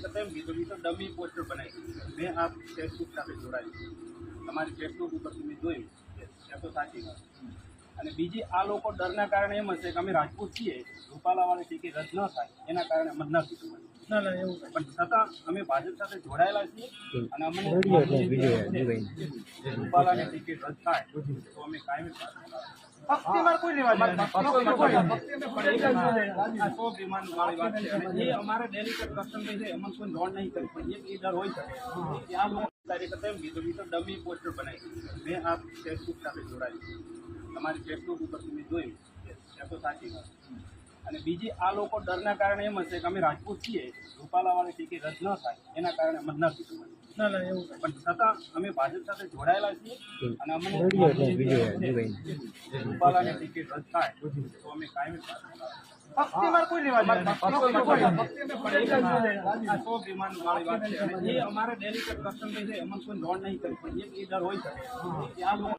હતા એમ કીધું મેં ડમી પોસ્ટર બનાવી મેં આ ફેસબુક સાથે જોડાયું તમારી ફેસબુક ઉપરથી મેં જોયું એ તો સાચી વાત અને બીજી આ લોકો ડરના કારણે એમ હશે કે અમે રાજપૂત છીએ. રૂપાલાવાળી ટિકિટ રદ ન થાય એના કારણે અમને ન કીધું ના ના એવું પણ છતાં અમે ભાજપ સાથે જોડાયેલા છીએ અને અમને રૂપાલાની ટિકિટ રદ થાય તો અમે કાયમી ભક્તિમાં કોઈ એ અમારે ડેલિકેટ કસ્ટમર છે એમાં કોઈ લોન નહીં કરી પણ એક લીડર હોય શકે. આ લોકો તારીખ એમ કીધું તો ડમી પોસ્ટર બનાવી મેં આ ફેસબુક સાથે જોડાયું તમારી ફેસબુક ઉપર તમે જોયું એ તો સાચી વાત અને બીજી આ લોકો ડરના કારણે એમ હશે કે અમે રાજપૂત છીએ રૂપાલાવાળી ટિકિટ રદ ન થાય એના કારણે અમને ન કીધું ના ના એવું પણ છતાં અમે ભાજપ સાથે જોડાયેલા છીએ અને અમને રૂપાલાની ટિકિટ રદ થાય તો અમે કાયમી ભક્તિમાં કોઈ લેવા સો વિમાન વાળી વાત છે. અને એ અમારે ડેલિકેટ કસ્ટમ છે અમને કોઈ લોન નહીં કરે પણ એક લીડર હોય શકે. આ લોકો